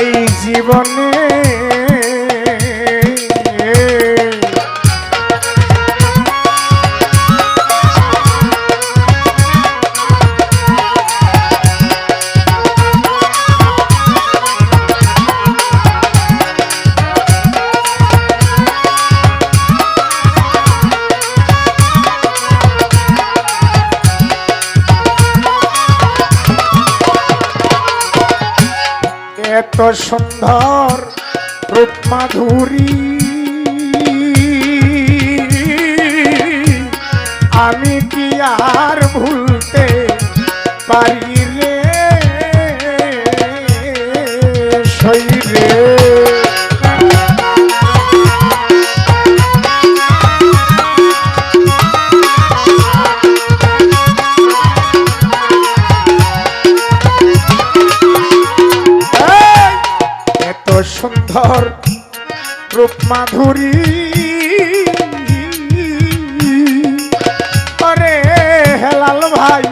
এই জীবনে এত সুন্দর রূপ মাধুরী আমি কি আর ভুলতে পারি রে? শৈরে রূপ মাধুরী। অরে হেলাল ভাই।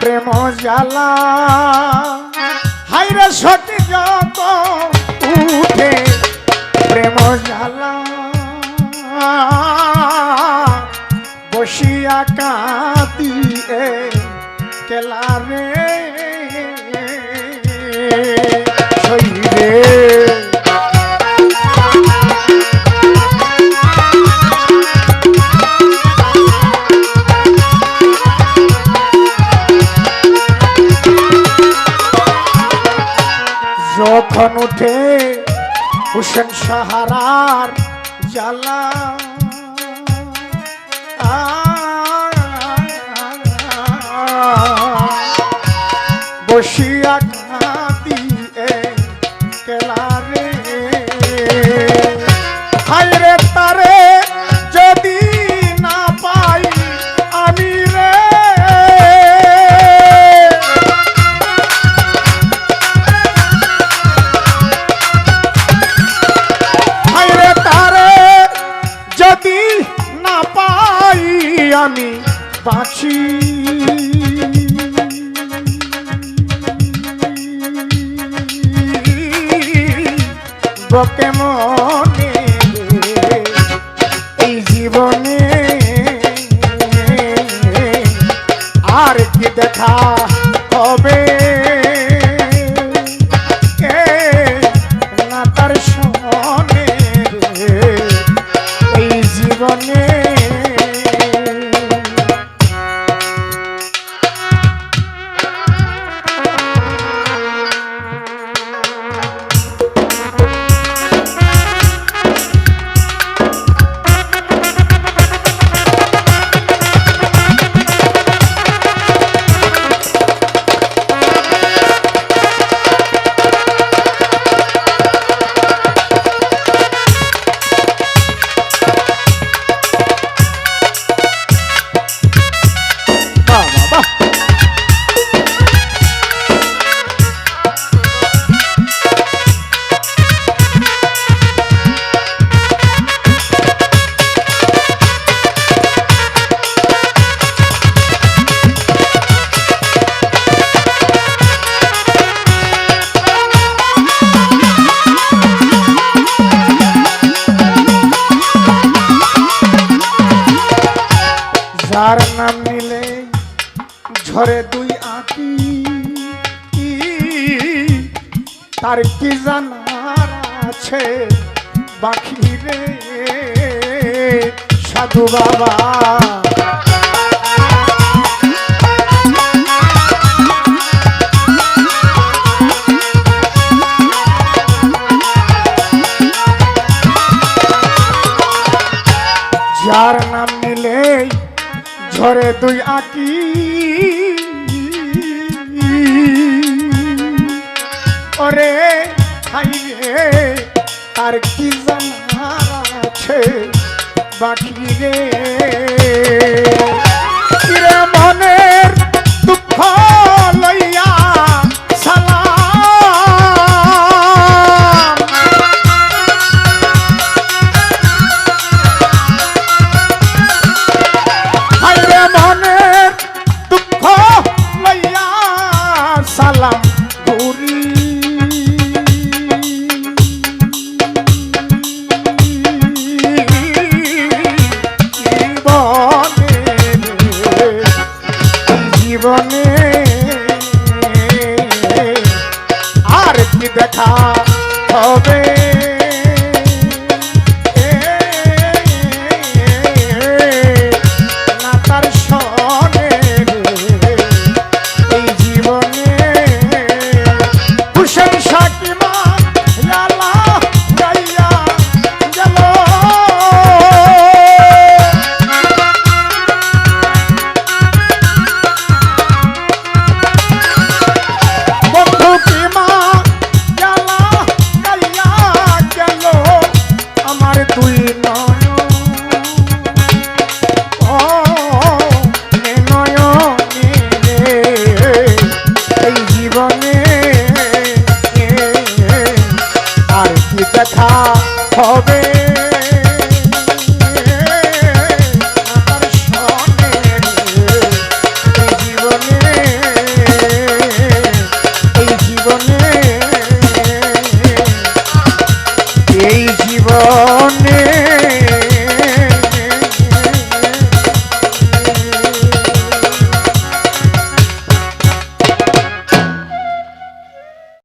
প্রেম জ্বালা। হাইরে সতী যত উঠে প্রেম জ্বালা। বসিয়া কাঁদিয়ে কেলা রে? উঠে হুসেন সাহারার জ্বালা। বসিয়া আমি বাঁচি। বকে মন ঝরে দুই আঁকি। তার কি জানার আছে? বাকি রে সাধু বাবা। Party Come